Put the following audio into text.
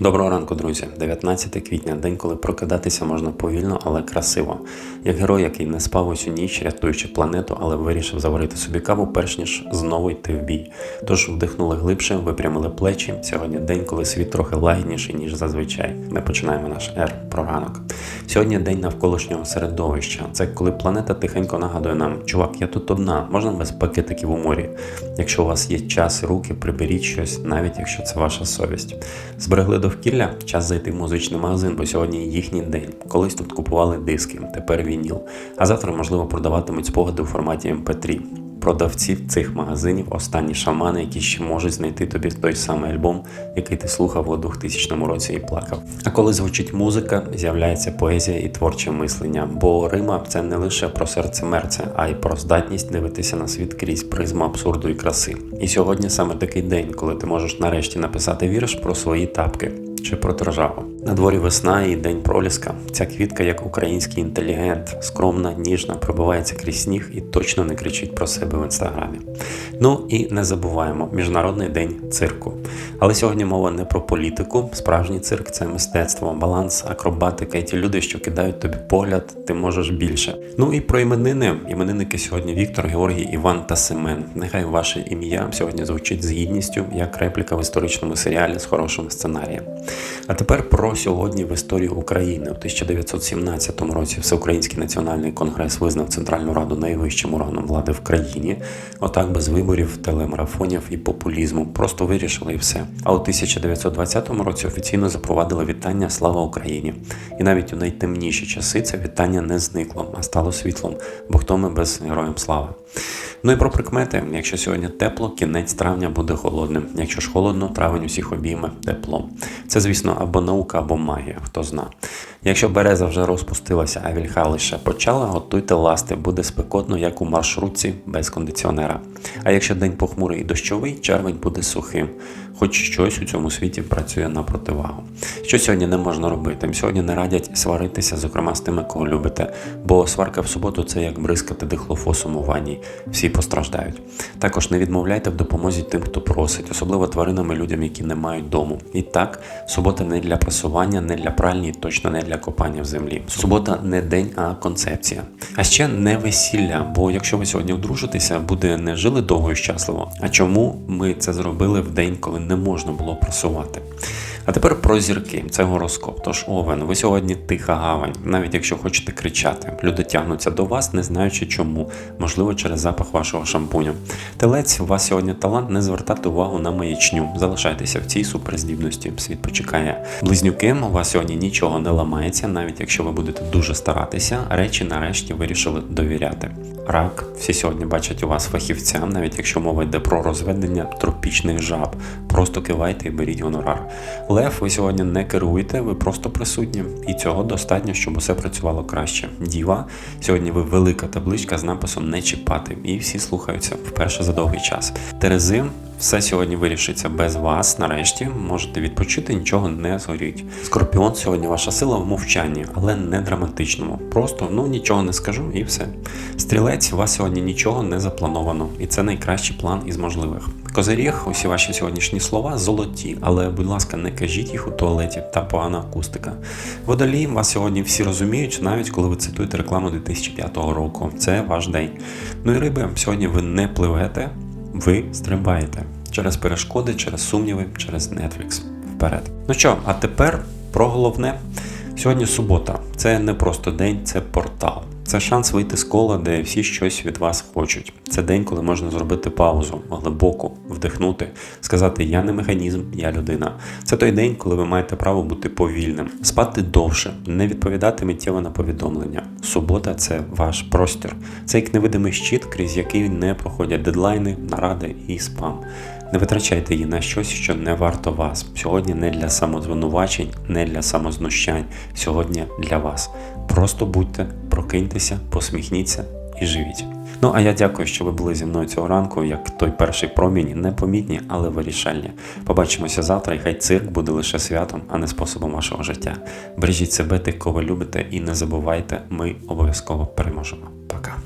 Доброго ранку, друзі. 19 квітня, день, коли прокидатися можна повільно, але красиво. Як герой, який не спав усю ніч, рятуючи планету, але вирішив заварити собі каву, перш ніж знову йти в бій. Тож вдихнули глибше, випрямили плечі. Сьогодні день, коли світ трохи лагідніший, ніж зазвичай. Ми починаємо наш ер про ранок. Сьогодні день навколишнього середовища. Це коли планета тихенько нагадує нам, чувак, я тут одна, можна без пакетиків у морі. Якщо у вас є час і руки, приберіть щось, навіть якщо це ваша совість. Зберегли довкілля, час зайти в музичний магазин, бо сьогодні їхній день. Колись тут купували диски, тепер вініл. А завтра, можливо, продаватимуть спогади у форматі MP3. Продавці цих магазинів останні шамани, які ще можуть знайти тобі той самий альбом, який ти слухав у 2000 році і плакав. А коли звучить музика, з'являється поезія і творче мислення. Бо Рима це не лише про серце мерце, а й про здатність дивитися на світ крізь призму абсурду і краси. І сьогодні саме такий день, коли ти можеш нарешті написати вірш про свої тапки чи про державу. На дворі весна і день проліска. Ця квітка, як український інтелігент, скромна, ніжна, пробивається крізь сніг і точно не кричить про себе в інстаграмі. Ну і не забуваємо Міжнародний день цирку. Але сьогодні мова не про політику. Справжній цирк це мистецтво, баланс, акробатика і ті люди, що кидають тобі погляд, ти можеш більше. Ну і про іменини. Іменинники сьогодні Віктор, Георгій, Іван та Семен. Нехай ваше ім'я сьогодні звучить з гідністю, як репліка в історичному серіалі з хорошим сценарієм. А тепер про сьогодні в історії України. У 1917 році Всеукраїнський національний конгрес визнав Центральну Раду найвищим органом влади в країні. Отак без виборів, телемарафонів і популізму. Просто вирішили і все. А у 1920 році офіційно запровадили вітання Слава Україні. І навіть у найтемніші часи це вітання не зникло, а стало світлом. Бо хто ми без героям слави? Ну і про прикмети. Якщо сьогодні тепло, кінець травня буде холодним. Якщо ж холодно, травень усіх обійме теплом. Це, звісно, або наука, або магія, хто зна. Якщо береза вже розпустилася, а вільха лише почала, готуйте ласти, буде спекотно, як у маршрутці без кондиціонера. А якщо день похмурий і дощовий, червень буде сухим. Хоч щось у цьому світі працює на противагу. Що сьогодні не можна робити? Сьогодні не радять сваритися, зокрема з тими, кого любите, бо сварка в суботу це як бризкати дихлофосом у ванні. Всі постраждають. Також не відмовляйте в допомозі тим, хто просить, особливо тваринам і людям, які не мають дому. І так, субота не для прасування, не для пральні, точно не для копання в землі. Субота не день, а концепція. А ще не весілля, бо якщо ви сьогодні одружитеся, буде не жили довго і щасливо. А чому ми це зробили в день, коли не можна було прасувати? А тепер про зірки. Це гороскоп. Тож овен, ви сьогодні тиха гавань, навіть якщо хочете кричати. Люди тягнуться до вас, не знаючи чому, можливо, через запах вашого шампуню. Телець, у вас сьогодні талант не звертати увагу на маячню. Залишайтеся в цій суперздібності. Світ почекає. Близнюки, у вас сьогодні нічого не ламається, навіть якщо ви будете дуже старатися, речі нарешті вирішили довіряти. Рак, всі сьогодні бачать у вас фахівця, навіть якщо мова йде про розведення тропічних жаб. Просто кивайте і беріть гонорар. Лев, ви сьогодні не керуєте, ви просто присутні. І цього достатньо, щоб усе працювало краще. Діва, сьогодні ви велика табличка з написом не чіпати, і всі слухаються вперше за довгий час. Терези, все сьогодні вирішиться без вас. Нарешті можете відпочити, нічого не згоріть. Скорпіон, сьогодні ваша сила в мовчанні, але не драматичному. Просто ну нічого не скажу і все. Стрілець, у вас сьогодні нічого не заплановано, і це найкращий план із можливих. Козиріг, усі ваші сьогоднішні слова золоті, але, будь ласка, не кажіть їх у туалеті та погана акустика. Водолій, вас сьогодні всі розуміють, навіть коли ви цитуєте рекламу 2005 року. Це ваш день. Ну і риби, сьогодні ви не пливете, ви стрибаєте через перешкоди, через сумніви, через Netflix. Вперед. Ну що, а тепер про головне. Сьогодні субота. Це не просто день, це портал. Це шанс вийти з кола, де всі щось від вас хочуть. Це день, коли можна зробити паузу, глибоку, вдихнути, сказати Я не механізм, я людина. Це той день, коли ви маєте право бути повільним, спати довше, не відповідати миттєво на повідомлення. Субота це ваш простір. Це як невидимий щит, крізь який не проходять дедлайни, наради і спам. Не витрачайте її на щось, що не варто вас. Сьогодні не для самозвинувачень, не для самознущань. Сьогодні для вас. Просто будьте, прокиньтеся, посміхніться і живіть. Ну а я дякую, що ви були зі мною цього ранку, як той перший промінь, непомітні, але вирішальні. Побачимося завтра, і хай цирк буде лише святом, а не способом вашого життя. Бережіть себе, тих, кого любите, і не забувайте, ми обов'язково переможемо. Пока.